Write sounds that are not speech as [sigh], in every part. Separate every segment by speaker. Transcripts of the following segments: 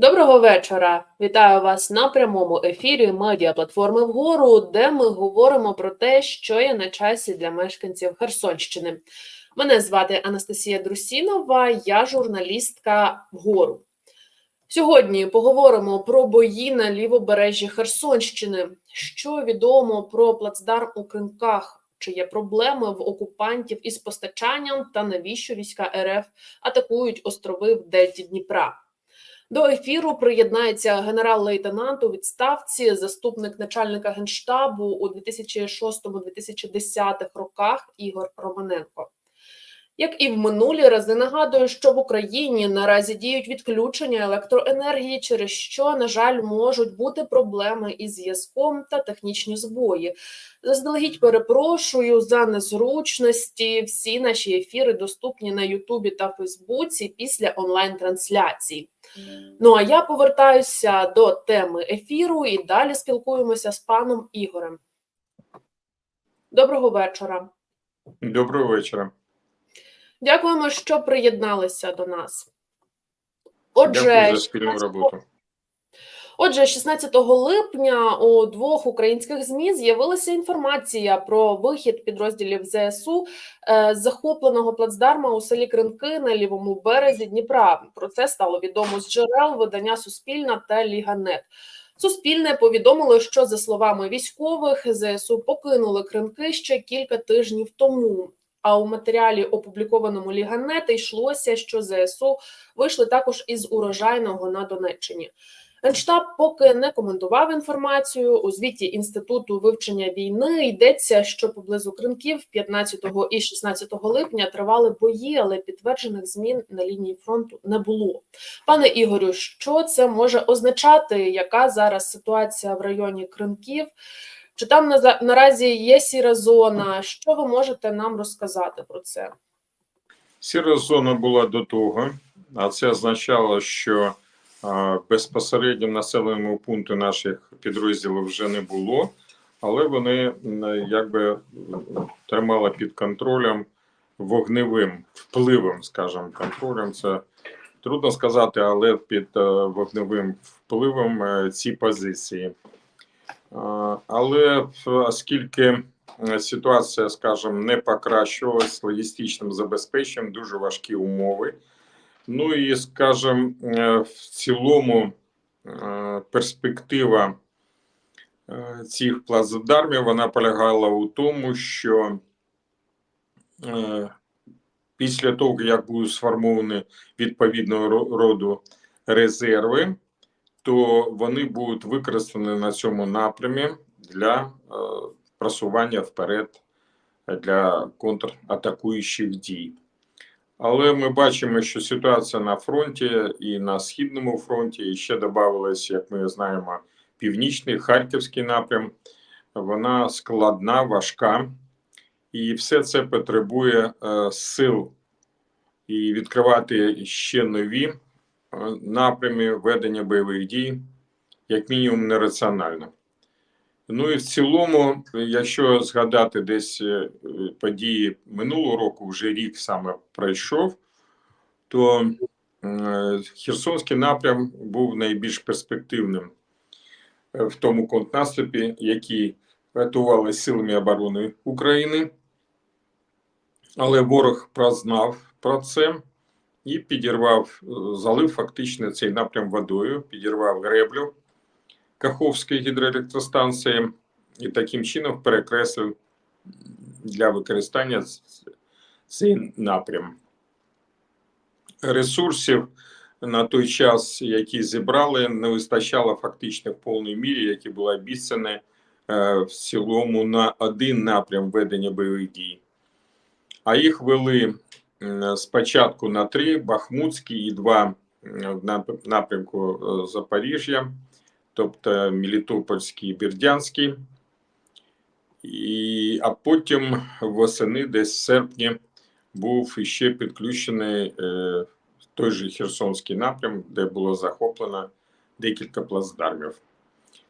Speaker 1: Доброго вечора. Вітаю вас на прямому ефірі медіаплатформи вгору, де ми говоримо про те, що є на часі для мешканців Херсонщини. Мене звати Анастасія Друсінова, я журналістка вгору. Сьогодні поговоримо про бої на лівобережжі Херсонщини. Що відомо про плацдарм у Кринках? Чи є проблеми в окупантів із постачанням та навіщо війська РФ атакують острови в Дельті Дніпра? До ефіру приєднається генерал-лейтенант у відставці, заступник начальника генштабу у 2006-2010 роках Ігор Романенко. Як і в минулі рази нагадую, що в Україні наразі діють відключення електроенергії, через що, на жаль, можуть бути проблеми із зв'язком та технічні збої. Заздалегідь перепрошую за незручності. Всі наші ефіри доступні на Ютубі та Фейсбуці після онлайн-трансляцій. Ну а я повертаюся до теми ефіру і далі спілкуємося з паном Ігорем. Доброго вечора.
Speaker 2: Доброго вечора.
Speaker 1: Дякуємо, що приєдналися до нас. Отже,
Speaker 2: Дякую за спільну роботу.
Speaker 1: Отже, 16 липня у двох українських змі з'явилася інформація про вихід підрозділів ЗСУ е, з захопленого плацдарма у селі Кринки на лівому березі Дніпра. Про це стало відомо з джерел видання Суспільна та Ліганет. Суспільне повідомило, що за словами військових ЗСУ покинули Кринки ще кілька тижнів тому. А у матеріалі, опублікованому Ліганет, йшлося, що ЗСУ вийшли також із урожайного на Донеччині. Генштаб поки не коментував інформацію. У звіті інституту вивчення війни йдеться, що поблизу Кринків 15 і 16 липня тривали бої, але підтверджених змін на лінії фронту не було. Пане Ігорю, що це може означати? Яка зараз ситуація в районі Кринків? Чи там на наразі є сіра зона? Що ви можете нам розказати про це?
Speaker 2: Сіра зона була до того, а це означало, що безпосередньо населеному пункту наших підрозділів вже не було, але вони якби тримали під контролем вогневим впливом, скажімо, контролем. Це трудно сказати, але під е, вогневим впливом е, ці позиції. Але оскільки ситуація, скажімо, не покращувалась логістичним забезпеченням, дуже важкі умови. Ну і, скажімо, е, в цілому е, перспектива е, цих плацдармів вона полягала у тому, що після того, як будуть сформовані відповідного роду резерви, то вони будуть використані на цьому напрямі для е, просування вперед для контратакуючих дій. Але ми бачимо, що ситуація на фронті і на східному фронті і ще додавалось, як ми знаємо, північний харківський напрям. Вона складна, важка, і все це потребує е, сил і відкривати ще нові напрями ведення бойових дій, як мінімум, нераціонально. Ну і в цілому, якщо згадати десь е, події минулого року, вже рік саме пройшов, то е, Херсонський напрям був найбільш перспективним е, в тому контрнаступі, який рятували силами оборони України. Але ворог прознав про це і підірвав, е, залив фактично цей напрям водою, підірвав греблю Каховської гідроелектростанції і таким чином перекреслив для використання цей напрям. Ресурсів на той час, які зібрали, не вистачало фактично в повній мірі, які були обіцяні е, в цілому на один напрям ведення бойових дій. А їх вели спочатку на три: Бахмутський і два в напрямку е, Запоріжжя тобто Мелітопольський і Бердянський. І, а потім восени, десь в серпні, був іще підключений е, той же Херсонський напрям, де було захоплено декілька плацдармів.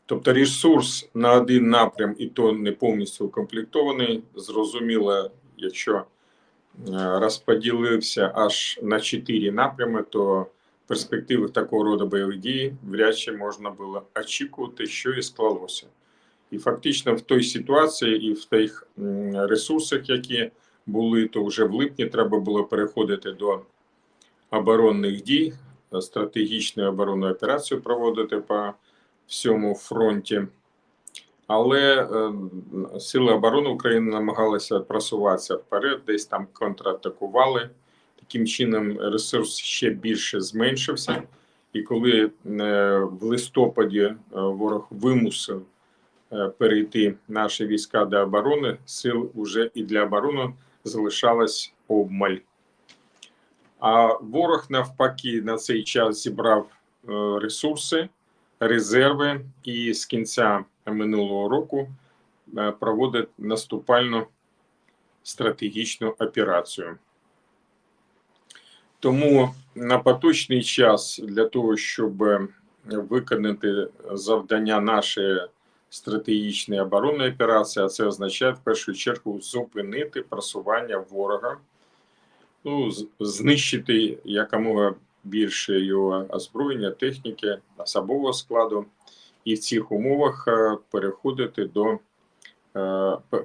Speaker 2: Тобто ресурс на один напрям, і то не повністю укомплектований. Зрозуміло, якщо розподілився аж на чотири напрями, то перспективи такого роду бойових дій вряд чи можна було очікувати, що і склалося. І фактично в той ситуації і в тих ресурсах, які були, то вже в липні треба було переходити до оборонних дій, стратегічну оборонну операцію проводити по всьому фронті. Але е, Сили оборони України намагалися просуватися вперед, десь там контратакували. Таким чином, ресурс ще більше зменшився. І коли е, в листопаді е, ворог вимусив е, перейти наші війська до оборони, сил вже і для оборони залишалось обмаль. А ворог навпаки на цей час зібрав ресурси, резерви і з кінця минулого року е, проводить наступальну стратегічну операцію. Тому на поточний час для того, щоб виконати завдання нашої стратегічної оборонної операції, а це означає в першу чергу зупинити просування ворога, ну, знищити якомога більше його озброєння, техніки, особового складу, і в цих умовах е, переходити до е, е,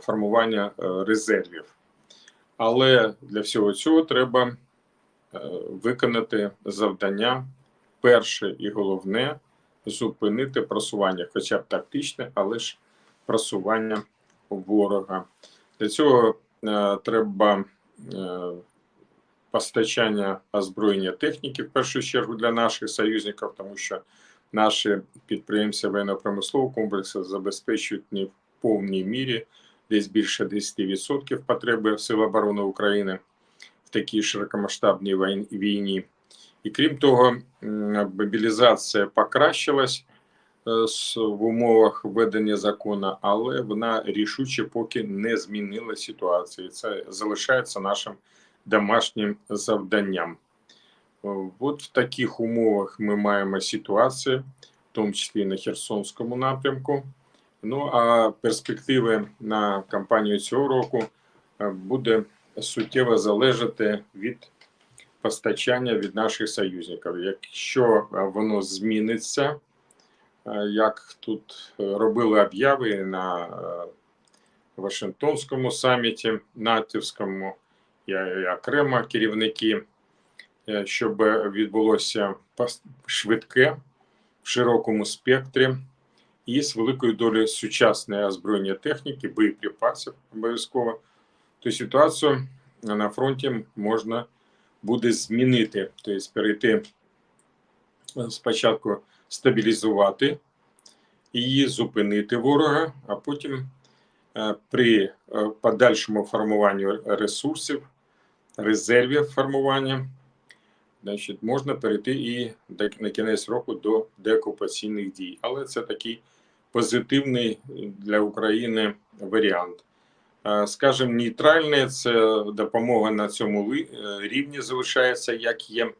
Speaker 2: формування резервів. Але для всього цього треба виконати завдання. Перше і головне зупинити просування, хоча б тактичне, але ж просування ворога. Для цього треба постачання озброєння техніки в першу чергу для наших союзників, тому що наші підприємства воєнно-промислового комплексу забезпечують не в повній мірі, десь більше 10% потреби Сил оборони України в такій широкомасштабній війні. І крім того, мобілізація покращилась е, в умовах введення закону, але вона рішуче поки не змінила ситуацію. Це залишається нашим домашнім завданням. О, От в таких умовах ми маємо ситуацію, в тому числі на Херсонському напрямку. Ну а перспективи на кампанію цього року е, буде суттєво залежати від постачання від наших союзників. Якщо е, воно зміниться, е, як тут е, робили обяви на Вашингтонському саміті, натівському і окремо керівники, щоб відбулося швидке в широкому спектрі і з великою долею сучасної озброєння техніки, боєприпасів обов'язково, то ситуацію на фронті можна буде змінити, тобто перейти е, спочатку стабілізувати і зупинити ворога, а потім е, при е, подальшому формуванні ресурсів, резервів формування, значить, можна перейти і на кінець року до деокупаційних дій. Але це такий позитивний для України варіант. Скажімо, нейтральне це допомога на цьому е, рівні залишається, як є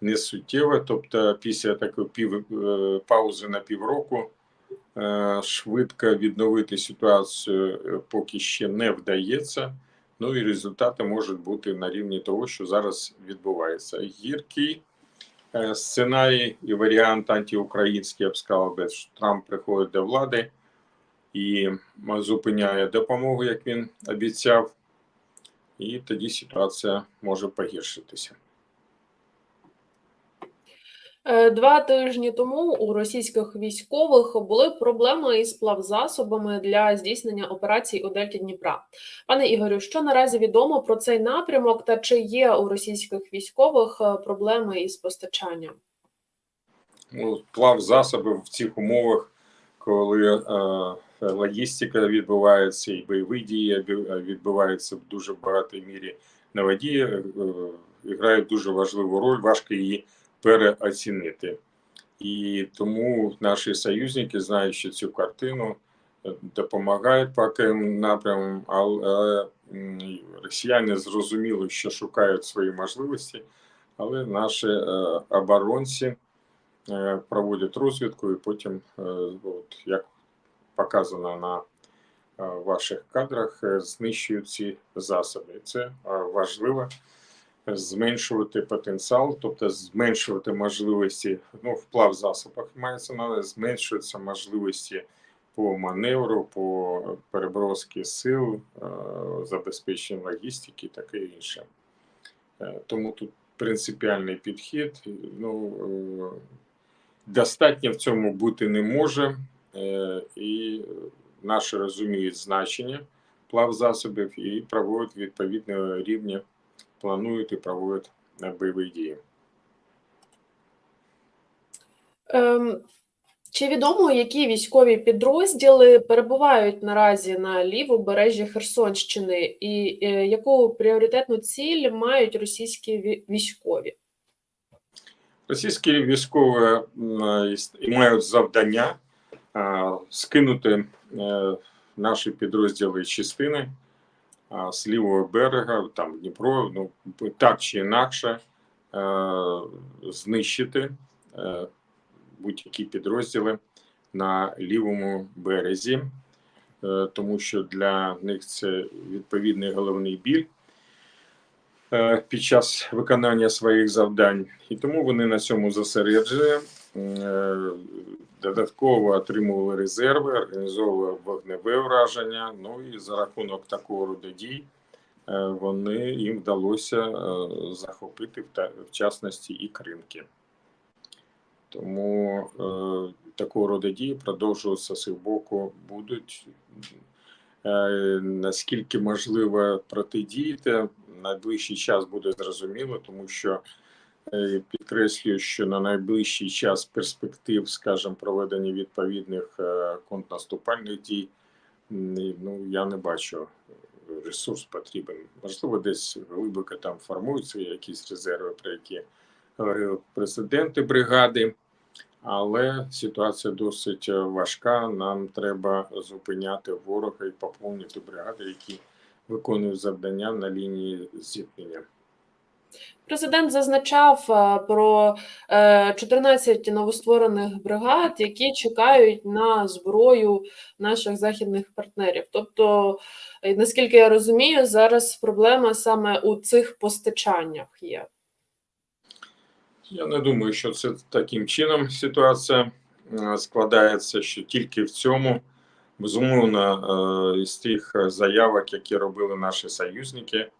Speaker 2: не суттєва. Тобто, після такої пів е, паузи на півроку е, швидко відновити ситуацію поки ще не вдається. Ну і результати можуть бути на рівні того, що зараз відбувається. Гіркий е, сценарій і варіант антиукраїнський, я б сказав, що Трамп приходить до влади і зупиняє допомогу, як він обіцяв, і тоді ситуація може погіршитися.
Speaker 1: Е, Два тижні тому у російських військових були проблеми із плавзасобами для здійснення операцій у Дельті Дніпра. Пане Ігорю, що наразі відомо про цей напрямок та чи є у російських військових е, проблеми із постачанням?
Speaker 2: Ну, плав в цих умовах, коли е, логістика відбувається і бойові дії відбуваються в дуже багатій мірі на воді, е, е, грають дуже важливу роль, важко її переоцінити. І тому наші союзники, знаючи цю картину, е, допомагають по окремим напрямам, але росіяни зрозуміли, що шукають свої можливості, але наші е, оборонці е, проводять розвідку і потім, от, як показано на ваших кадрах, знищують ці засоби. Це важливо. Зменшувати потенціал, тобто зменшувати можливості, ну, в засобах мається на зменшуються можливості по маневру, по переброски сил, е, забезпеченню логістики і таке інше. Е, Тому тут принципіальний підхід. Ну, е, достатньо в цьому бути не може, і наші розуміють значення плав засобів і проводять відповідного рівня, планують і проводять е, бойові дії.
Speaker 1: Ем, чи відомо, які військові підрозділи перебувають наразі на лівобережжі Херсонщини, і е, яку пріоритетну ціль мають російські військові?
Speaker 2: Російські військові мають завдання а, скинути е, наші підрозділи частини з лівого берега, там Дніпро, ну так чи інакше, е, знищити е, будь-які підрозділи на лівому березі, е, тому що для них це відповідний головний біль під час виконання своїх завдань, і тому вони на цьому зосереджені. Е, Додатково отримували резерви, організовували вогневе враження. Ну і за рахунок такого роду дій е, вони їм вдалося е, захопити в частності і кринки. Тому е, такого роду дії продовжуватися з боку будуть. Е, наскільки можливо протидіяти, найближчий час буде зрозуміло, тому що підкреслюю, що на найближчий час перспектив, скажімо, проведення відповідних е, контрнаступальних дій, ну я не бачу. Ресурс потрібен. Можливо, десь глибоко там формуються якісь резерви, про які говорив президенти бригади, але ситуація досить е, важка. Нам треба зупиняти ворога і поповнити бригади, які виконують завдання на лінії зіткнення.
Speaker 1: Президент зазначав е, про е, 14 новостворених бригад, які чекають на зброю наших західних партнерів. Тобто, е, наскільки я розумію, зараз проблема саме у цих постачаннях є.
Speaker 2: Я не думаю, що це таким чином ситуація е, складається, що тільки в цьому. Безумовно, е, із тих заявок, які робили наші союзники,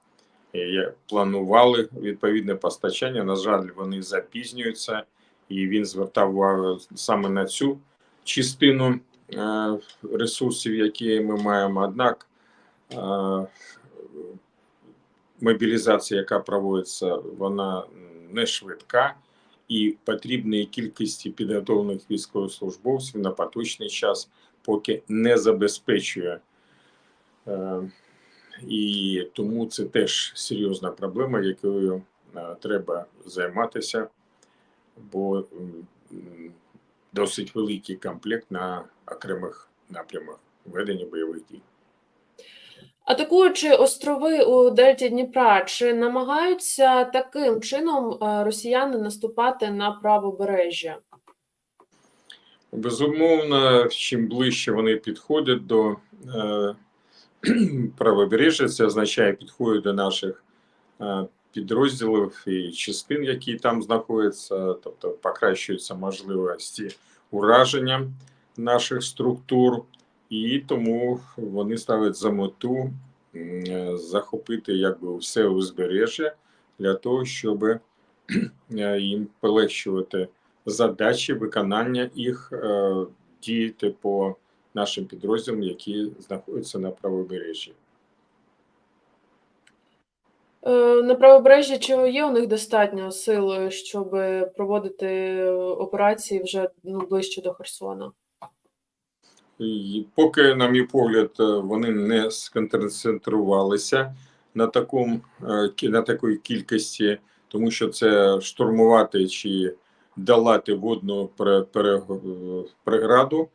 Speaker 2: планували відповідне постачання. На жаль, вони запізнюються, і він звертав увагу саме на цю частину е, ресурсів, які ми маємо. Однак е, мобілізація, яка проводиться, вона не швидка, і потрібної кількості підготовлених військовослужбовців на поточний час поки не забезпечує. І тому це теж серйозна проблема, якою е, треба займатися, бо досить великий комплект на окремих напрямах ведення бойових дій.
Speaker 1: Атакуючи острови у Дельті Дніпра, чи намагаються таким чином е, росіяни наступати на правобережжя?
Speaker 2: Безумовно, чим ближче вони підходять до е, [clears throat] правобережжя, це означає підходять до наших е, підрозділів і частин, які там знаходяться, тобто покращуються можливості ураження наших структур, і тому вони ставлять за мету е, захопити якби все узбережжя для того, щоб е, їм полегшувати задачі виконання їх діяти по нашим підрозділам, які знаходяться на правобережжі.
Speaker 1: Е, На правобережжі чи є у них достатньо сили, щоб проводити операції вже ну, ближче до Херсона?
Speaker 2: І поки, на мій погляд, е, вони не сконцентрувалися на такому е, на такій кількості, тому що це штурмувати чи долати водну пере- пере- преграду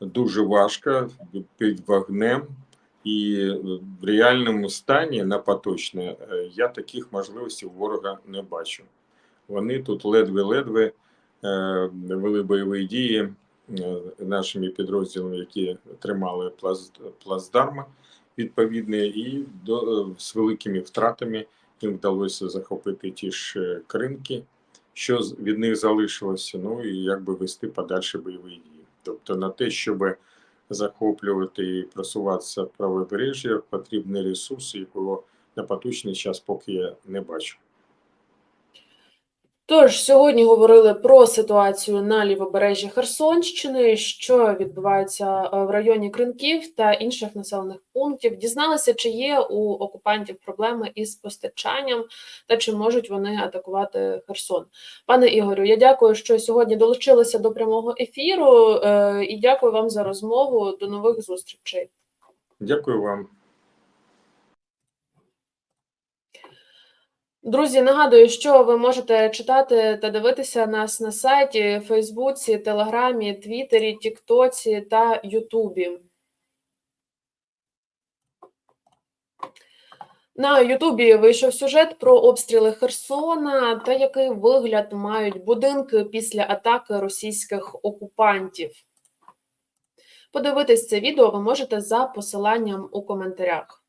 Speaker 2: дуже важко під вогнем. І в реальному стані на поточне е, я таких можливостей ворога не бачу. Вони тут ледве-ледве е, вели бойові дії е, нашими підрозділами, які тримали плац, плацдарми відповідні, і до, з великими втратами їм вдалося захопити ті ж кринки, що від них залишилося, ну і якби вести подальші бойові дії. Тобто на те, щоб захоплювати і просуватися правобережжя, потрібні ресурси, якого на поточний час поки я не бачу.
Speaker 1: Тож сьогодні говорили про ситуацію на лівобережжі Херсонщини, що відбувається е, в районі Кринків та інших населених пунктів. Дізналися, чи є у окупантів проблеми із постачанням та чи можуть вони атакувати Херсон. Пане Ігорю, я дякую, що сьогодні долучилися до прямого ефіру е, і дякую вам за розмову. До нових зустрічей.
Speaker 2: Дякую вам.
Speaker 1: Друзі, нагадую, що ви можете читати та дивитися нас на сайті, Фейсбуці, Телеграмі, Твіттері, Тіктоці та Ютубі. На Ютубі вийшов сюжет про обстріли Херсона та який вигляд мають будинки після атаки російських окупантів. Подивитись це відео ви можете за посиланням у коментарях.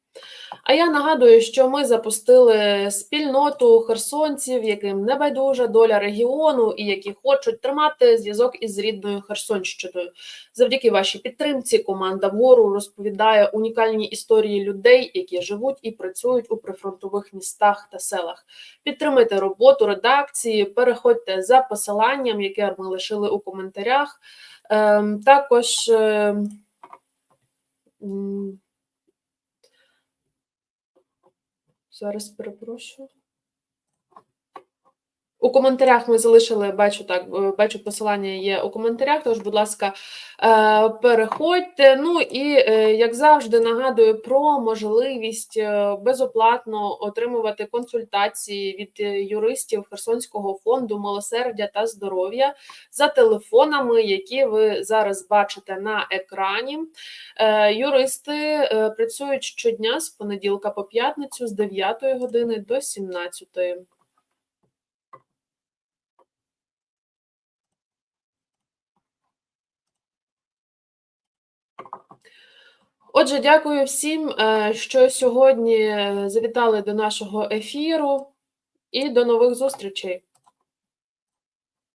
Speaker 1: А я нагадую, що ми запустили спільноту херсонців, яким не байдужа доля регіону і які хочуть тримати зв'язок із рідною Херсонщиною. Завдяки вашій підтримці команда вгору розповідає унікальні історії людей, які живуть і працюють у прифронтових містах та селах. Підтримайте роботу редакції, переходьте за посиланням, яке ми лишили у коментарях. Ем, також. ем, м, Зараз перепрошую. У коментарях ми залишили, бачу так, е, бачу посилання є у коментарях. Тож, будь ласка, е, переходьте. Ну і е, як завжди, нагадую про можливість безоплатно отримувати консультації від юристів Херсонського фонду милосердя та здоров'я за телефонами, які ви зараз бачите на екрані. Юристи працюють щодня з понеділка по п'ятницю з 9 години до 17. Отже, дякую всім, е, що сьогодні завітали до нашого ефіру, і до нових зустрічей.